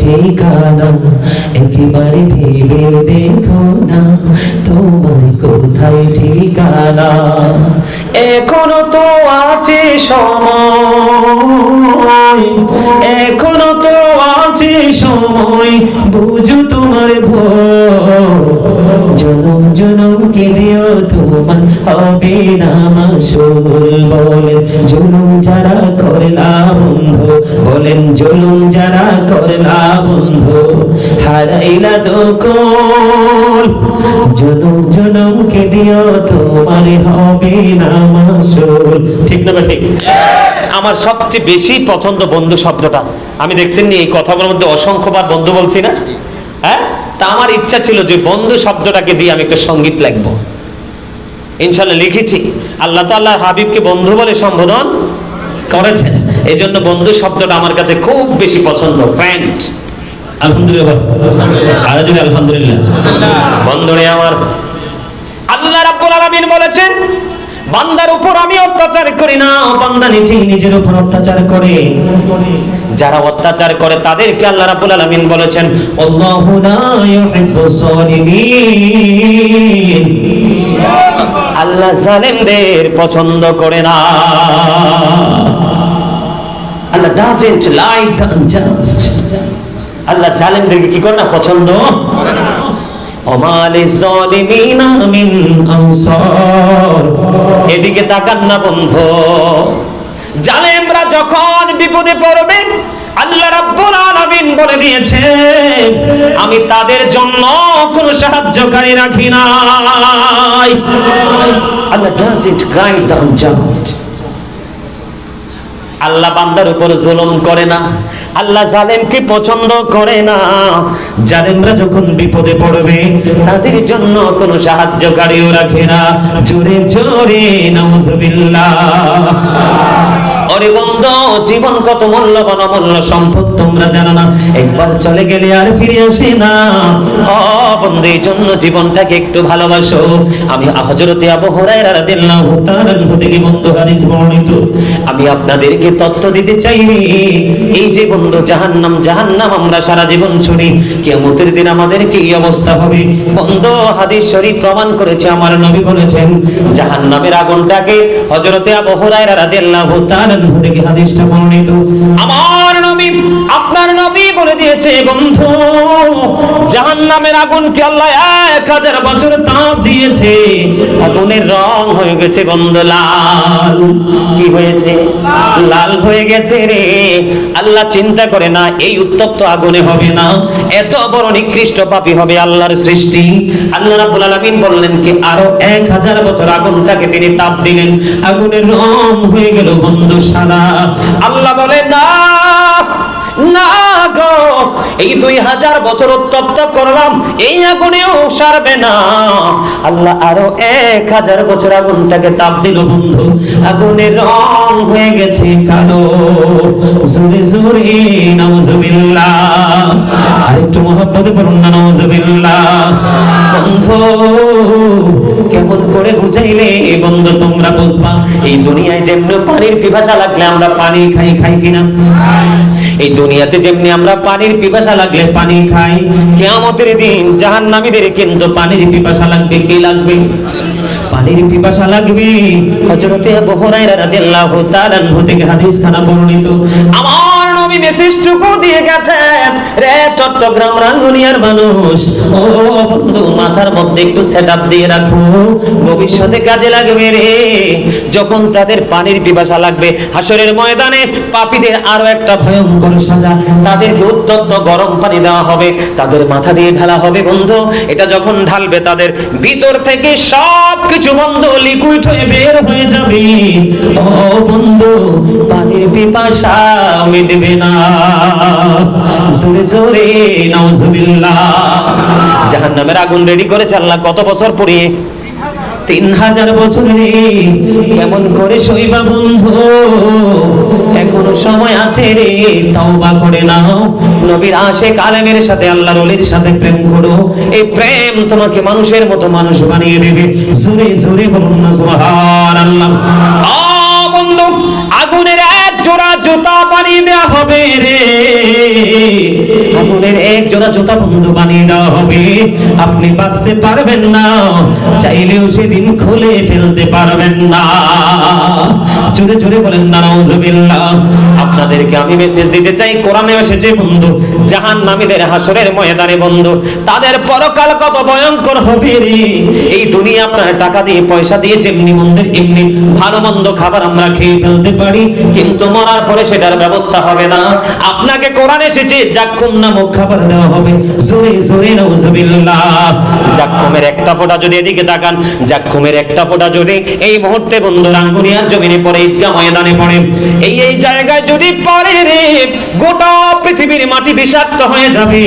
ঠিকানা? একেবারে ভেবে দেখো না তোমার কোথায় ঠিকানা? এখনও তো আছে সময়, এখনও তো আছে সময়, বুঝো তোমার ভয়। জনম জনম কে দিও তোমার? হবে না মাসুল বলেন জুলুম যারা করলা বন্ধু, বলেন জুলুম যারা করলা বন্ধু হারাইলা তো কোল। জনম জনম কে দিও তোমার? হবে না মাসুল। ঠিক না ঠিক? আমার সবচেয়ে বেশি পছন্দ বন্ধু শব্দটা। আমি দেখছেন নি এই কথাগুলোর মধ্যে অসংখ্যবার বন্ধু বলছি না? হ্যাঁ? তা আমার ইচ্ছা ছিল যে বন্ধু শব্দটাকে দিয়ে আমি একটা সংগীত লিখব। ইনশাল্লাহ লিখেছি। আল্লাহ তাল্লাহ হাবিবকে বন্ধু বলে সম্বোধন করেছেন। এই জন্য বন্ধু শব্দটা আমার কাছে খুব বেশি পছন্দ ফ্রেন্ড আলহামদুলিল্লাহ। আলহামদুলিল্লাহ। বন্ধুরে আমার। আল্লাহ রাব্বুল আলামিন বলেছেন বান্দার উপর আমি অত্যাচার করি না, বান্দা নিজেই নিজের উপর অত্যাচার করে। যারা অত্যাচার করে তাদেরকে আল্লাহ রাব্বুল আলামিন বলেছেন, আল্লাহু লা ইউহিব্বুস সালিমিন আল্লাহ জালেমদের পছন্দ করে না। Allah doesn't like the unjust Allah জালেমদেরকে কি করে না, পছন্দ? মিন আনসার এদিকে তাকান না বন্ধু। জালেমরা যখন বিপদে পড়বে, আল্লাহ রাব্বুল আলামিন বলে দিয়েছে, আমি তাদের জন্য কোনো সাহায্যকারী রাখি নাই। Allah doesn't guide the unjust Allah বান্দার উপর জুলুম করে না। আল্লাহ জালেমকে পছন্দ করে না? জালেমরা যখন বিপদে পড়বে, তাদের জন্য কোনো সাহায্যকারীও রাখে না। জোরে জোরে, নাউজুবিল্লাহ। অরে বন্ধ, জীবন কত মূল্যবান অমূল্য সম্পদ তোমরা জানো না। একবার চলে গেলে আর ফিরে আসে না। ও বন্ধু, এই জন্য জীবনটাকে একটু ভালোবাসো। আমি হযরতে আবু হুরায়রা রাদিয়াল্লাহু তাআলা থেকে বন্ধু হাদিস বর্ণিত। আমি আপনাদেরকে তত্ত্ব দিতে চাই এই যে বন্ধু, জাহান্নাম জাহান্নাম, আমরা সারা জীবন শুনি কিয়ামতের দিন আমাদের কি অবস্থা হবে? বন্ধ হাদিস শরীফ প্রমাণ করেছে, আমার নবী বলেছেন, জাহান্নামের আগুনটাকে হযরতে আবু হুরায়রা রাদিয়াল্লাহু তাআলা হাদিসটা বর্ণিত। আমার নবী, আপনার নবী বলে দিয়েছে বন্ধু। জাহান্নামের আগুনকে আল্লাহ এক হাজার বছর তাপ দিয়েছে। আগুনের রং হয়ে গেছে বন্ধু লাল। কি হয়েছে? লাল হয়ে গেছে রে। আল্লাহ চিন্তা করে না, এই উত্তপ্ত আগুনে হবে না। এত বড় নিকৃষ্ট পাপী হবে আল্লাহর সৃষ্টি। আল্লাহ রাব্বুল আলামিন বললেন কি, আরও এক হাজার বছর আগুনটাকে তিনি তাপ দিলেন। আগুনের রং হয়ে গেল বন্ধু সাদা। আল্লাহ বলে, না এই দুই হাজার বছর উত্তপ্ত করলাম, এই আগুনেও সারবে না। আল্লাহ আরও এক হাজার বছর আগুনটাকে তাপ দিল, বন্ধু। আগুনের রং হয়ে গেছে কালো। জোরে জোরে মহব্বতে পড়ুন না বন্ধু, কেমন করে বুঝাইলে বন্ধু তোমরা বুঝবা? এই দুনিয়ায় যেমনি পানির পিপাসা লাগলে আমরা পানি খাই খাই কিনা? এই দুনিয়াতে যেমনি আমরা পানির পিপাসা লাগলে পানি খাই। কেয়ামতের দিন জাহান্নামীদের কিন্তু পানির পিপাসা লাগবে কি লাগবে? পানির পিপাসা লাগবে। হযরতে আবু রাদিয়াল্লাহু তাআলা থেকে হাদিস খানা বর্ণিত। আমার নবী মেসেজটুকু দিয়ে গেছেন রে চট্টগ্রাম রাঙ্গুনিয়ার মানুষ, ও বন্ধু, মাথার মধ্যে একটু সেটআপ দিয়ে রাখো। ভবিষ্যতে কাজে লাগবে রে। যখন তাদের পানির পিপাসা লাগবে হাসরের ময়দানে পাপীদের আরও একটা ভয়ঙ্কর সাজা। তাদের উত্তপ্ত গরম পানি দেওয়া হবে। তাদের মাথা দিয়ে ঢালা হবে, বন্ধু। এটা যখন ঢালবে, তাদের ভিতর থেকে সব কিছু বন্ধু লিকুইড হয়ে বের হয়ে যাবে। ও বন্ধু পানির পিপাসা মিটবে না। জোরে জোরে, নাউজুবিল্লাহ। জাহান্নামের আগুন রেডি করেছে আল্লাহ কত বছর পরিয়ে তিন হাজার বছর কেমন করে শৈবা বন্ধু? এখনও সময় আছে রে, তওবা করে নাও। নবীর আশে কালেমের সাথে, আল্লাহর ওলির সাথে প্রেম করো। এই প্রেম তোমাকে মানুষের মতো মানুষ বানিয়ে দেবে। জোরে জোরে বলুন না সুবহানাল্লাহ। আগুনের এক জোড়া জুতা বানিয়ে দেওয়া হবে রে। আগুনের এক জোড়া জুতা বন্ধু বানিয়ে দেওয়া হবে। আপনি বাঁচতে পারবেন না, চাইলেও সেদিন খুলে ফেলতে পারবেন না। জোরে জোরে বলেন না নাউজুবিল্লাহ। আপনাদেরকে আমি মেসেজ দিতে চাই, কোরআনে এসেছে বন্ধু জাহান নামীদের হাসরের ময়দানে বন্ধু, তাদের পরকাল কত ভয়ঙ্কর হবে রে। এই দুনিয়া আপনার টাকা দিয়ে, পয়সা দিয়ে, যেমনি মন্দের, এমনি ভালো মন্দ খাবার আমরা খেয়ে ফেলতে পারি, কিন্তু মরার পরে সেটার ব্যবস্থা হবে না। আপনাকে কোরআন এসেছে জাক্ষুম নামক খাবার দেওয়া হবে। জোরে জোরে, নাউজুবিল্লাহ। জাক্ষুমের একটা ফোঁটা যদি এদিকে তাকান জাক্ষুমের একটা ফোঁটা যদি এই মুহূর্তে বন্ধু রাঙ্গুনিয়ার জমিনে পড়ে, ঈদগাহ ময়দানে পড়ে, এই এই জায়গায় যদি পড়ে রে, গোটা পৃথিবীর মাটি বিষাক্ত হয়ে যাবে।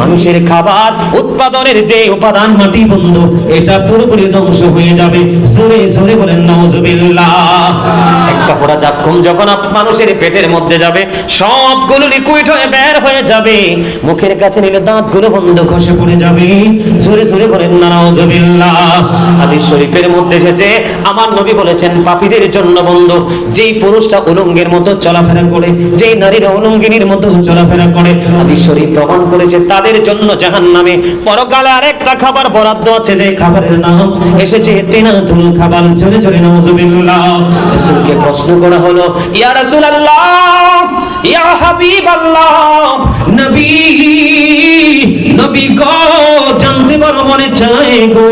মানুষের খাবার, উৎপাদনের যে উপাদান মাটি বন্ধু, এটা পুরোপুরি ধ্বংস হয়ে যাবে। জোরে জোরে বলেন নওজুবিল্লাহ একটা ফোঁটা জাক্ষুম যখন মানুষের পেটের মধ্যে যাবে, সবগুলো লিকুইড হয়ে বের হয়ে যাবে। মুখের কাছে নিলে দাঁতগুলো বন্ধ খসে পড়ে যাবে। জোরে জোরে বলেন না নওজুবিল্লাহ হাদিস শরীফের মধ্যে এসেছে, আমার নবী বলেছেন, পাপীদের জন্য বন্ধু, যেই পুরুষটা উলঙ্গের মতো চলাফেরা করে, যেই নারীরা উলঙ্গিনীর মতো চলাফেরা করে, হাদিস শরীফ প্রমাণ করেছে, তাদের জন্য জাহান্নামে। পরকালে আরেকটা খাবার বরাদ্দ আছে, যে খাবারের নাম এসেছে, তিনাতুল খাবার। জোরে জোরে নাউজুবিল্লাহ রাসূলকে প্রশ্ন করা হলো, ইয়া রাসূলুল্লাহ আল্লাহ হাবিব আল্লাহ নবী নবী গো। মনে চায় গো,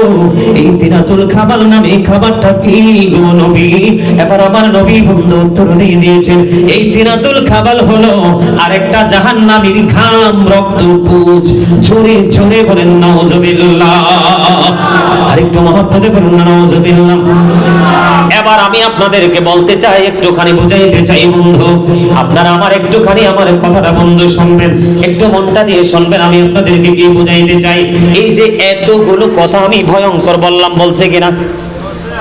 এই তিনাতুল খাবার নামে খাবারটা কি গো নবী? এবার আমার নবী বন্ধু উত্তর দিয়ে দিয়েছেন, এই তিনাতুল খাবার হলো আরেকটা জাহান্নামীর ঘাম রক্ত পুজ। ঝরে ঝরে বলেন, নাউজুবিল্লাহ। আরেকটু মহব্বতে বলুন না নাউজুবিল্লাহ। এবার আমি আপনাদেরকে বলতে চাই, একটুখানি বুঝাইতে চাই বন্ধু। আপনারা আমার একটুখানি আমার কথাটা বন্ধু শুনবেন, একটু মনটা দিয়ে শুনবেন, আমি আপনাদেরকে কি বুঝাইতে চাই। এই যে এতগুলো কথা আমি ভয়ঙ্কর বললাম, বলছে কিনা?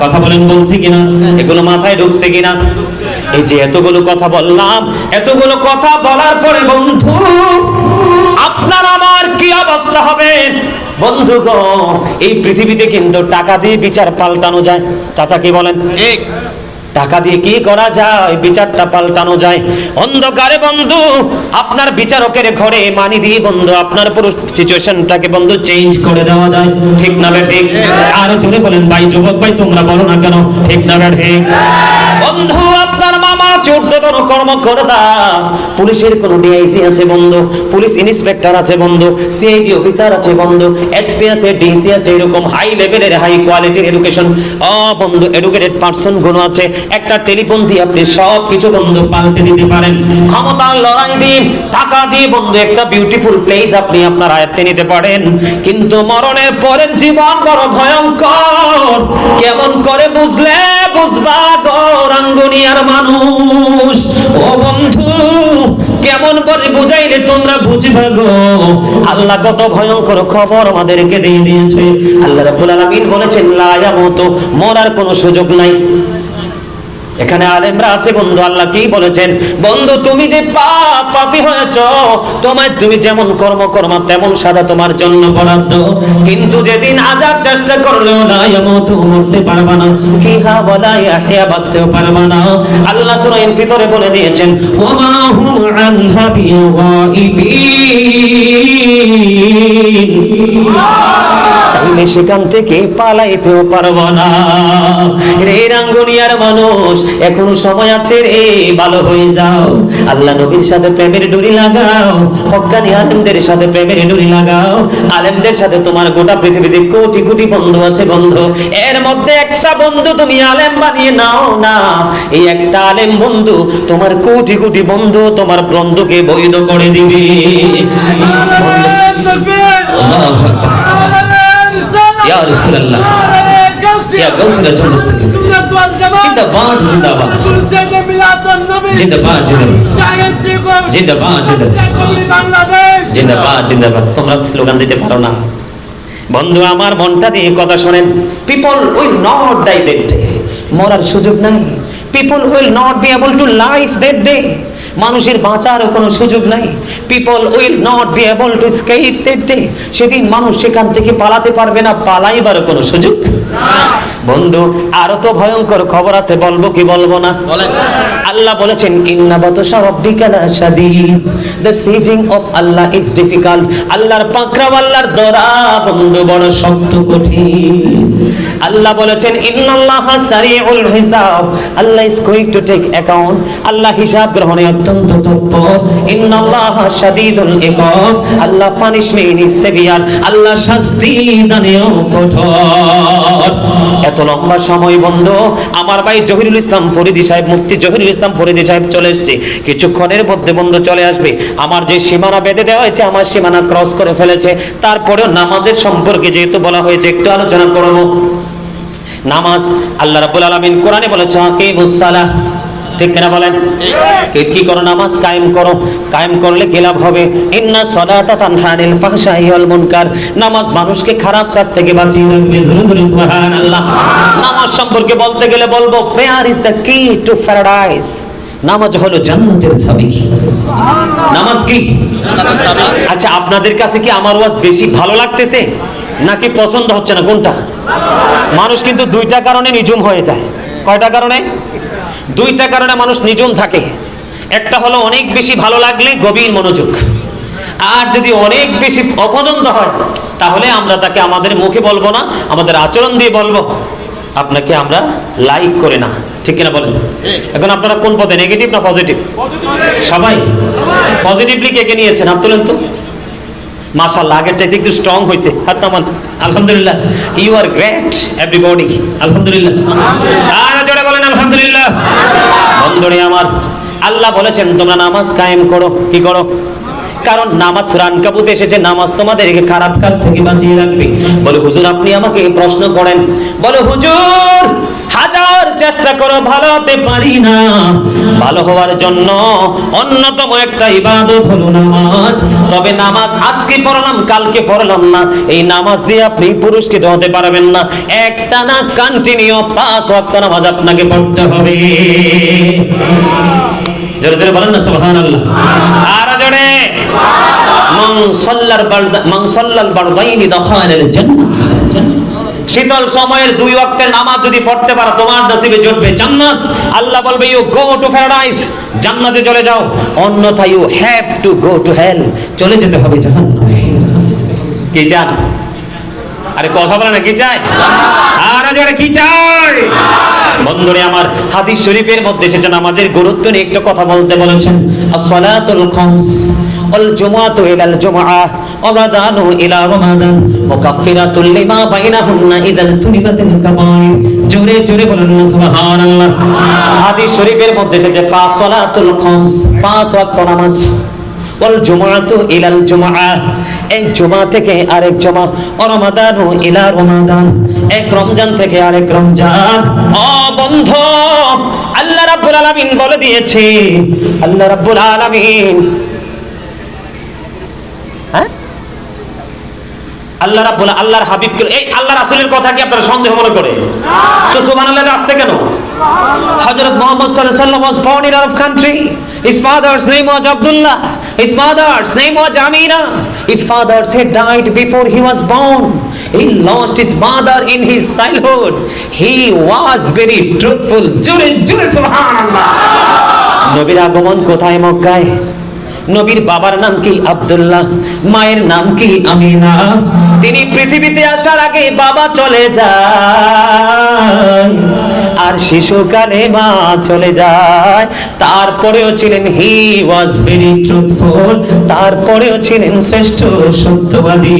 কথা বলেন, বলছি কিনা? এগুলো মাথায় ঢুকছে কিনা? এই যে এতগুলো কথা বললাম, এতগুলো কথা বলার পরে বন্ধু, আপনার আমার কি অবস্থা হবে? বন্ধুগণ এই পৃথিবীতে কিন্তু টাকা দিয়ে বিচার পাল্টানো যায়। চাচা কি বলেন? টাকা দিয়ে কি করা যায়? বিচারটা পাল্টানো যায়। অন্ধকারে বন্ধু, আপনার বিচারকের ঘরে মানি দিয়ে বন্ধু, আপনার পুরো সিচুয়েশনটাকে বন্ধু চেঞ্জ করে দেওয়া যায়। ঠিক না বে ঠিক? আর জোরে বলেন, ভাই, যুবক ভাই, তোমরা বলো না কেন? ঠিক না বে ঠিক? বন্ধু আপনার মামা চোদ্দতন কর্মকর্তা। পুলিশের কোন ডিআইসি আছে বন্ধু, পুলিশ ইন্সপেক্টর আছে বন্ধু সিআইডি অফিসার আছে বন্ধু এসপি আছে ডিসি আছে, এরকম হাই লেভেলের হাই কোয়ালিটির এডুকেশন অ বন্ধু এডুকেটেড পারসন গুণ আছে। একটা টেলিফোন দিয়ে আপনি সব কিছু বন্ধু পাল্টে দিতে পারেন। ক্ষমতার লড়াই দিন, টাকা দিয়ে বন্ধু, একটা বিউটিফুল প্লেস আপনি আপনার আয়ত্তে নিতে পারেন। কিন্তু মরণের পরের জীবন বড় ভয়ঙ্কর। কেমন করে বুঝলে, বুঝবা গো, রাঙ্গুনিয়ার মানুষ। ও বন্ধু, কেমন করে বুঝাইলে তোমরা বুঝিবা গো? আল্লাহ কত ভয়ঙ্কর খবর আমাদেরকে দিয়ে দিয়েছে। আল্লাহ রাব্বুল আলামিন বলেছেন, লা ইয়ামুতু মরার কোনো সুযোগ নাই। এখানে আলেমরা আছে, বন্ধু, আল্লাহ কি বলেছেন? বন্ধু, তুমি যে পাপ, পাপী হয়েছ তোমার তুমি যেমন কর্ম কর্ম তেমন সাদা তোমার জন্য বরাদ্দ। কিন্তু যেদিন আজার চেষ্টা করলেও না ইয়ামুতু, মরতে পারবা না। ফিহা ওয়ালা ইয়াহইয়া, বাঁচতেও পারবা না। আল্লাহ সূরা ভিতরে বলে দিয়েছেন ওমা হুম আনহা বিগাইবিন চাইলে সেখান থেকে পালাইতেও পারব না। রে রাঙ্গুনিয়ার মানুষ এখনও সময় আছে রে ভালো হয়ে যাও। আল্লাহ নবীর সাথে প্রেমের ডুরি লাগাও হক্কানি আলেমদের সাথে প্রেমের ডুরি লাগাও। আলেমদের সাথে তোমার গোটা পৃথিবীতে কোটি কোটি বন্ধু আছে বন্ধু। এর মধ্যে একটা বন্ধু তুমি আলেম বানিয়ে নাও না। এই একটা আলেম বন্ধু তোমার কোটি কোটি বন্ধু তোমার বন্ধুকে বৈধ করে দিবে। আল্লাহু আকবার। তোমরা স্লোগান দিতে পারো না। বন্ধু, আমার মনটা দিয়ে কথা শোনেন। People will not die day মরার সুযোগ নাই। People will not be able to life that day মানুষের বাঁচার কোনো সুযোগ নাই। People will not be able to escape সেদিন মানুষ সেখান থেকে পালাতে পারবে না, পালাইবার কোনো সুযোগ বন্ধু আরও তো ভয়ঙ্কর খবর আছে বলব কি বলব না? আল্লাহ বলেছেন ইন্না বাতাসা রাব্বিকা লাশাদীদ the seizing of Allah is difficult আল্লাহর পাকড়াও আল্লাহর দরা বন্ধু বড় শক্ত কঠিন। আল্লাহ বলেছেন ইন্নাল্লাহা সারিউল হিসাব। Allah is going to take account Allah হিসাব গ্রহণে অত্যন্ত তৎপর ইন্নাল্লাহা শাদীদুল ইকাব। Allah punishment is severe Allah শাস্তি দানেও কঠোর। এত লম্বা সময় বন্ধ। আমার ভাই জহিরুল ইসলাম ফরিদি সাহেব, মুফতি জহিরুল ইসলাম ফরিদি সাহেব চলে এসেছে। কিছুক্ষণের মধ্যে বন্ধ চলে আসবে। আমার যে সীমানা বেঁধে দেওয়া হয়েছে, আমার সীমানা ক্রস করে ফেলেছে। তারপরেও নামাজের সম্পর্কে যেহেতু বলা হয়েছে, একটু আলোচনা করব। নামাজ আল্লাহ রাব্বুল আলামিন কোরআনে বলেছে, আকিমুস সালাহ। ঠিক কিনা বলেন? কি করো? নামাজ কায়েম করো। কায়েম করলে কি লাভ হবে? ইন্না সালাতা তানহা আনিল ফাহশাই ওয়াল মুনকার। নামাজ মানুষকে খারাপ কাজ থেকে বাঁচিয়ে রাখবে। সুবহানাল্লাহ। নামাজ সম্পর্কে বলতে গেলে বলব fear is the key to paradise নামাজ হলো জান্নাতের চাবি। নামাজ কি? আচ্ছা আপনাদের কাছে কি আমার ওয়াজ বেশি ভালো লাগতেছে? নাকি পছন্দ হচ্ছে না? কোনটা? মানুষ কিন্তু দুইটা কারণে নিঝুম হয়ে যায়। কয়টা কারণে? দুইটা কারণে মানুষ নিজন থাকে। একটা হলো অনেক বেশি ভালো লাগলে গভীর মনোযোগ। আর যদি অনেক বেশি অপছন্দ হয় তাহলে আমরা তাকে আমাদের মুখে বলব না আমাদের আচরণ দিয়ে বলব। আপনাকে আমরা লাইক করে না। ঠিক কিনা বলেন? এখন আপনারা কোন পথে নেগেটিভ না পজিটিভ সবাই। পজিটিভলি কে কে নিয়েছেন? হাত তোলেন তো। মাশাআল্লাহ, আগের চাইতে একটু স্ট্রং হয়েছে হাত আলহামদুলিল্লাহ। ইউ আর গ্রেট এভরিবডি আলহামদুলিল্লাহ। বলেন, আলহামদুলিল্লাহ। বন্ধুরে আমার, আল্লাহ বলেছেন, তোমরা নামাজ কায়েম করো। কি করো? কারণ নামাজ সুরান কাবুত এসেছে, নামাজ তোমাদেরকে খারাপ কাজ থেকে বাঁচিয়ে রাখবে। বলে, হুজুর, আপনি আমাকে প্রশ্ন করেন। বলে, হুজুর হাজার চেষ্টা করো ভালো হতে পারি না। ভালো হওয়ার জন্য অন্যতম একটা ইবাদত হলো নামাজ। তবে নামাজ আজকে পড়লাম, কালকে পড়লাম না। এই নামাজ দিয়ে আপনি পুরস্কৃত হতে পারবেন না। একটা না কন্টিনিউ পাঁচ ওয়াক্ত নামাজ আপনাকে পড়তে হবে। জোরে জোরে বলেন না, সুবহানাল্লাহ। আর জোরে। মান সাল্লার বারদা মান সাল্লাল বারদাইনি দাখালাল জান্নাহ। শীতল সময়ের দুই ওয়াক্তের নামাজ যদি পড়তে পারো, তোমার নসিবে জুটবে জান্নাত। আল্লাহ বলবে ইউ গো টু প্যারাডাইস জান্নাতে চলে যাও। অন্যথা you have to go to hell চলে যেতে হবে জাহান্নামে। কি চান আরে কথা বলে না, কি যারা কি চাই? বন্ধুরে, আমার হাদিস শরীফের মধ্যে এসেছে নামাজের গুরুত্ব নিয়ে একটু কথা বলতে বলেছেন। আসসালাতুল খামস ওয়াল জুমআতু ইলাল জুমআহ ওয়াদানু ইলা রমাদান মুকাফফিরাতুল লিমা বাইনাহুন্না ইদাল তুনিবাতিল কাবাইর। জোরে জোরে বলুন সুবহানাল্লাহ। হাদিস শরীফের মধ্যে এসেছে পাঁচ সালাতুল খামস, পাঁচ ওয়াক্ত নামাজ। ইলাল এক থেকে আরেক ও ইলা রমাদান। এক রমজান থেকে আরেক রমজান। ও আল্লাহ রাব্বুল আলামিন বলে দিয়েছে, আল্লাহ রাব্বুল আলামিন হ্যাঁ? আল্লাহ রাব্বুল, আল্লাহর হাবিব এই আল্লাহ রাসূলের কথা কি আপনারা সন্দেহ মনে করে? তো সুবহানাল্লাহ আসতে কেন? হযরত মুহাম্মদ সাল্লাল্লাহু আলাইহি ওয়াসাল্লাম was born in Arab country his father's name was Abdullah his mother's name was Amina his father had died before he was born he lost his mother in his childhood he was very truthful জোরে জোরে সুবহানাল্লাহ নবীর আগমন কোথায় মক্কায় নবীর বাবার নাম কি আব্দুল্লাহ মায়ের নাম কি আমিনা তিনি পৃথিবীতে আসার আগে বাবা চলে যায় আর শিশুকালে মা চলে যায়। তারপরেও ছিলেন হি ওয়াজ ভেরি ট্রুথফুল তারপরেও ছিলেন শ্রেষ্ঠ সত্যবাদী।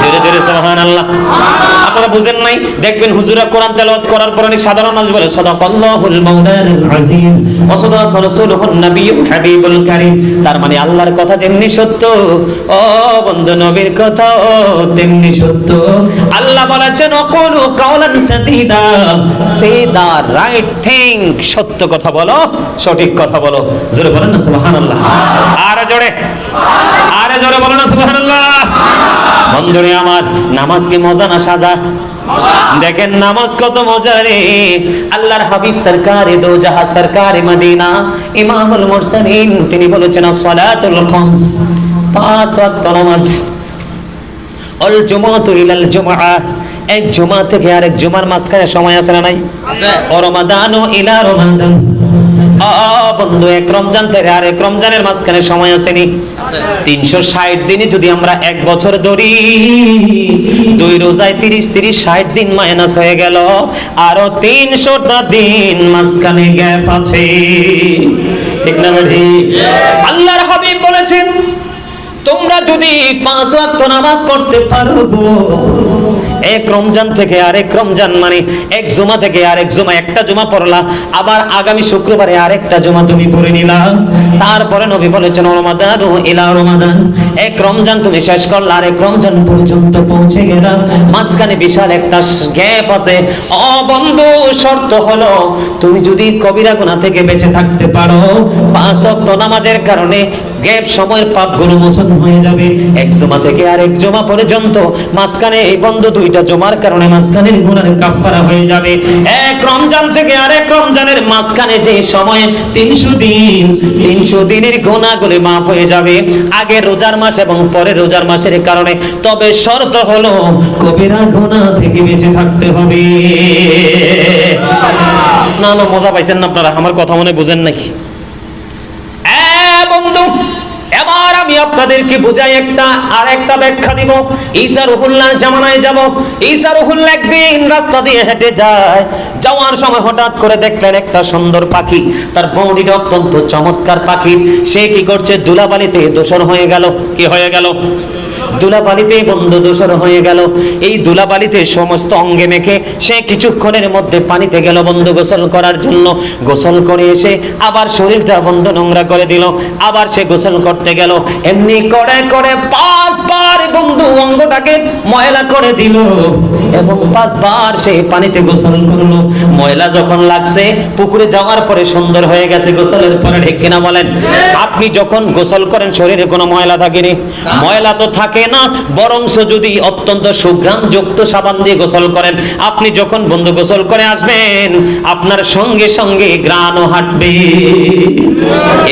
জোরে জোরে, সুবহানাল্লাহ। আপনারা বুঝেন নাই? দেখবেন হুজুরা কোরআন তেলাওয়াত করার পর সাধারণ মানুষ বলে, সাদাকাল্লাহুল মাওলানাল আযীম ওয়া সাদাকা রাসূলুহুন নাবিয়্যুল হাবিবুল কারীম। তার মানে আল্লাহর কথা যেমনি সত্য, ও বন্ধু নবীর কথা তেমনি সত্য। আল্লাহ বলেছেন অকলু কাওলান সাদিদা আমার, নামাজ কি মজা না সাজা? দেখেন নামাজ কত মজা রে। আল্লাহর হাবিব সরকারে দো সরকারে মদিনা, ইমামুল মুরসালিন, তিনি বলেছেন পাঁচ ওয়াক্ত নামাজ। অল জুমাতু ইলাল জুমআ। এক জুমা থেকে আরেক জুমার মাঝখানে সময় আছে না নাই? ও রমাদান ও ইলা রমাদান। বন্ধু এক রমজান থেকে আরেক রমজানের মাঝখানে সময় আসেনি। তিনশো ষাট দিনে যদি আমরা এক বছর ধরি দুই রোজায় তিরিশ তিরিশ ষাট দিন মাইনাস হয়ে গেল আরও তিনশোটা দিন মাঝখানে গ্যাপ আছে। ঠিক না বেঠি? আল্লাহর হাবিব বলেছেন তোমরা যদি পাঁচ ওয়াক্ত নামাজ করতে পারো এক রমজান থেকে আরেক রমজান মানে এক জুমা থেকে আরেক জুমা, একটা জুমা পড়লা, আবার আগামী শুক্রবারে আরেকটা জুমা তুমি পড়ে নিলা। তারপরে নবী বলেছেন রমাদান ও ইলা রমাদান। এক রমজান তুমি শেষ করলা, আরেক রমজান পর্যন্ত পৌঁছে গেলা। মাঝখানে বিশাল একটা গ্যাপ আছে। অ বন্ধু, শর্ত হলো তুমি যদি কবিরা গুনাহ থেকে বেঁচে থাকতে পারো, পাঁচ ওয়াক্ত নামাজের কারণে গ্যাপ সময়ের পাপগুলো মোচন হয়ে যাবে। এক জমা থেকে আরেক জমা পর্যন্ত মাঝখানে এই বন্ধ দুইটা জমার কারণে মাঝখানের গুণার কাফারা হয়ে যাবে। এক রমজান থেকে আরেক রমজানের মাঝখানে যে সময়ে তিনশো দিন, তিনশো দিনের গুণাগুলি মাফ হয়ে যাবে। আগে রোজার মাস এবং পরে রোজার মাসের কারণে। তবে শর্ত হলো কবিরা গুণা থেকে বেঁচে থাকতে হবে। না না, মজা পাইছেন না আপনারা? আমার কথা মনে বুঝেন নাকি? বন্ধু এবার আমি আপনাদেরকে বোঝাই একটা, আর একটা ব্যাখ্যা দিব। ঈসা রহুল্লার জামানায় যাব। ঈসা রুহুল্লাহ একদিন রাস্তা দিয়ে হেঁটে যায়। যাওয়ার সময় হঠাৎ করে দেখলেন একটা সুন্দর পাখি। তার বৌডিটা অত্যন্ত চমৎকার পাখি। সে কি করছে? দুলাবালিতে দোষর হয়ে গেল। কি হয়ে গেল? দুলাবালিতে বন্ধু দোষর হয়ে গেল। এই দুলাবালিতে সমস্ত অঙ্গে মেখে সে কিছুক্ষণের মধ্যে পানিতে গেল বন্ধু গোসল করার জন্য। গোসল করে এসে আবার শরীরটা বন্ধ নোংরা করে দিল। আবার সে গোসল করতে গেল। এমনি করে করে পাঁচবার বন্ধু অঙ্গটাকে ময়লা করে দিল। এবং পাঁচবার সে পানিতে গোসল করল। ময়লা যখন লাগছে, পুকুরে যাওয়ার পরে সুন্দর হয়ে গেছে গোসলের পরে, ঠিক কিনা বলেন? আপনি যখন গোসল করেন, শরীরে কোনো ময়লা থাকেনি। ময়লা তো থাকে না, বরংস যদি অত্যন্ত সুঘ্রাণ যুক্ত সাবান দিয়ে গোসল করেন, আপনি যখন বন্ধু গোসল করে আসবেন, আপনার সঙ্গে সঙ্গে গ্রাণও হাঁটবে।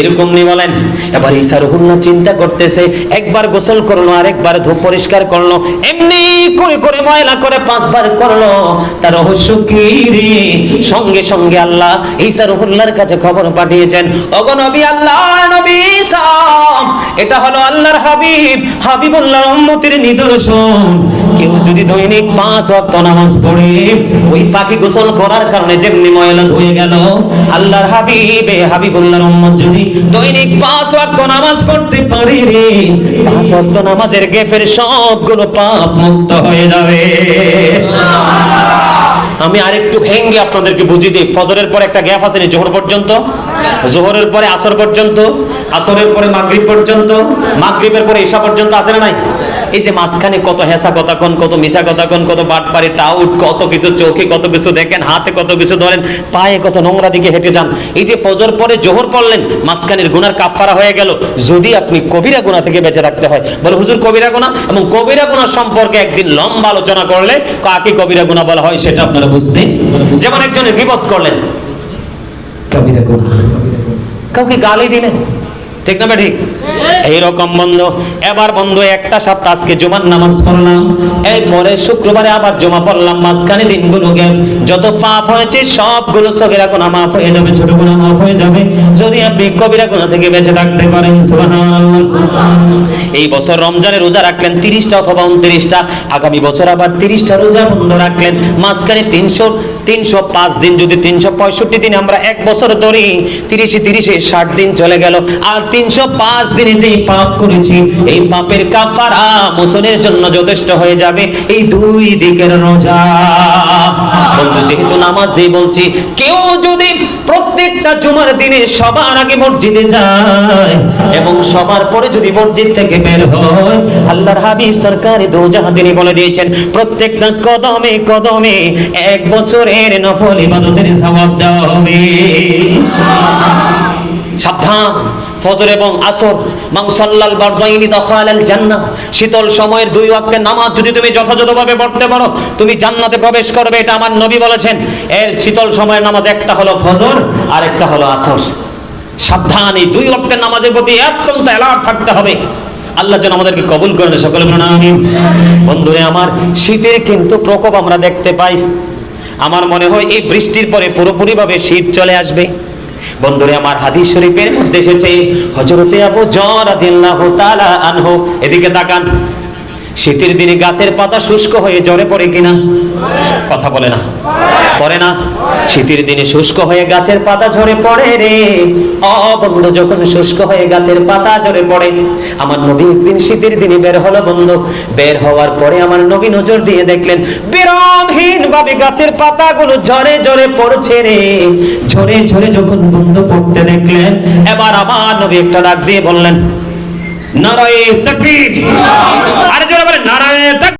এরকম নি বলেন, এবার ঈশার হুন্না চিন্তা করতেছে, একবার গোসল করল, আরেকবার ধূপ পরিষ্কার করল, এমনি করে করে ময়লা করে পাঁচবার করল তার রহস্য কি রে? সঙ্গে সঙ্গে আল্লাহ ঈশার হুল্লার কাছে খবর পাঠিয়েছেন অগনবী আল্লাহ নবী এটা হলো আল্লাহর হাবিব হাবিবুল্লাহ উম্মতের নিদর্শন। কেউ যদি দৈনিক পাঁচ ওয়াক্ত নামাজ পড়ে, ওই পাখি গোসল করার কারণে যেমনি ময়লা ধুয়ে গেল, আল্লাহর হাবিবে, হাবিবুল্লাহর উম্মত যদি দৈনিক পাঁচ ওয়াক্ত নামাজ পড়তে পারে রে, পাঁচ ওয়াক্ত নামাজের গেফের সবগুলো পাপ মুক্ত হয়ে যাবে। আমি আরেকটু ভেঙ্গে আপনাদেরকে বুঝিয়ে দিই। ফজরের পরে একটা গ্যাপ আসেনি জোহর পর্যন্ত? জোহরের পরে আসর পর্যন্ত? আসরের পরে মাগরিব পর্যন্ত? মাগরিবের পরে ঈশা পর্যন্ত আছে না নাই? এই যে মাঝখানে কত হেসা কথা কোন, কত মিশা কথা কোন, কত বাটপারি টাউট কত কিছু চোখে কত কিছু দেখেন, হাতে কত কিছু ধরেন, পায়ে কত নোংরা দিকে হেঁটে যান। এই যে ফজর পরে জোহর পড়লেন, মাঝখানের গুনার কাফারা হয়ে গেল। যদি আপনি কবিরা গুণা থেকে বেঁচে রাখতে হয়, বলে হুজুর কবিরা গুণা এবং কবিরা গুণা সম্পর্কে একদিন লম্বা আলোচনা করলে কাকে কবিরা গুণা বলা হয় সেটা আপনারা বুঝতে যেমন একজনের বিপদ করলেন, কবিরা গুনাহ কাউকে গালি দিলেন? ঠিক না ঠিক? এইরকম বন্ধু, এবার বন্ধু একটা সপ্তাহ আজকে জুমার নামাজ পড়লাম। এই পরে শুক্রবারে আবার জমা পড়লাম, মাঝখানে দিনগুলো গেল। যত পাপ হয়েছে, সবগুলো সগিরা গুনাহ মাফ হয়ে যাবে, ছোট গুনাহ মাফ হয়ে যাবে। যদি আপনি কবিরা গুনাহ থেকে বেঁচে থাকতে পারেন এই বছর রমজানে রোজা রাখলেন তিরিশটা অথবা উনত্রিশটা, আগামী বছর আবার তিরিশটা রোজা বন্ধ রাখলেন। মাঝখানে তিনশো তিনশো পাঁচ দিন, যদি তিনশো পঁয়ষট্টি দিন আমরা এক বছর ধরি, তিরিশে তিরিশে ষাট দিন চলে গেল। আর তিনশো পাঁচ দিনে যেই পাপ করেছি, এই পাপের কাফারা মোচনের জন্য যথেষ্ট হয়ে যাবে। এই দুই দিকের রোজা। বন্ধু, যেহেতু নামাজ দিয়ে বলছি, কেউ যদি প্রত্যেকটা জুমার দিনে সবার আগে মসজিদে যায় এবং সবার পরে যদি মসজিদ থেকে বের হয়, আল্লাহর হাবিব সরকারি দোজাহা তিনি বলে দিয়েছেন, প্রত্যেকটা কদমে কদমে এক বছরের নফল ইবাদতের সওয়াব দেওয়া হবে। সাবধান। ফজর এবং আসর মাংসাল্লাল বারদাইনি দখালাল জান্নাহ। শীতল সময়ের দুই ওয়াক্তের নামাজ যদি তুমি যথাযথভাবে পড়তে পারো, তুমি জান্নাতে প্রবেশ করবে, এটা আমার নবী বলেছেন। এর শীতল সময়ের নামাজ একটা হলো ফজর, আর একটা হলো আসর। সাবধান এই দুই ওয়াক্তের নামাজের প্রতি অত্যন্ত অ্যালার্ট থাকতে হবে। আল্লাহ যেন আমাদেরকে কবুল করেন সকলে আমিন। বন্ধুরে আমার, শীতের কিন্তু প্রকোপ আমরা দেখতে পাই। আমার মনে হয় এই বৃষ্টির পরে পুরোপুরিভাবে শীত চলে আসবে। বন্ধুরে আমার হাদিস শরীফের মধ্যে এসেছে হযরতে আবু জর আদিল্লাহ তাআলা আনহু। এদিকে তাকান। শীতের দিনে গাছের পাতা শুষ্ক হয়ে জ্বরে পড়ে কিনা? কথা বলে না। পড়ে না। শীতের দিনে শুষ্ক হয়ে গাছের পাতা ঝরে পড়ে রে। অবন্ধ যখন শুষ্ক হয়ে গাছের পাতা ঝরে পড়ে, আমার নবী একদিন শীতের দিনে বের হলো বন্ধ। বের হওয়ার পরে আমার নবী নজর দিয়ে দেখলেন বিরামহীন ভাবে গাছের পাতাগুলো ঝরে ঝরে পড়ছে রে। ঝরে ঝরে যখন বন্ধ পড়তে দেখলেন, এবার আমার নবী একটা ডাক দিয়ে বললেন নারায়ে তাকবীর। আরে জোরে বলে নারায়ে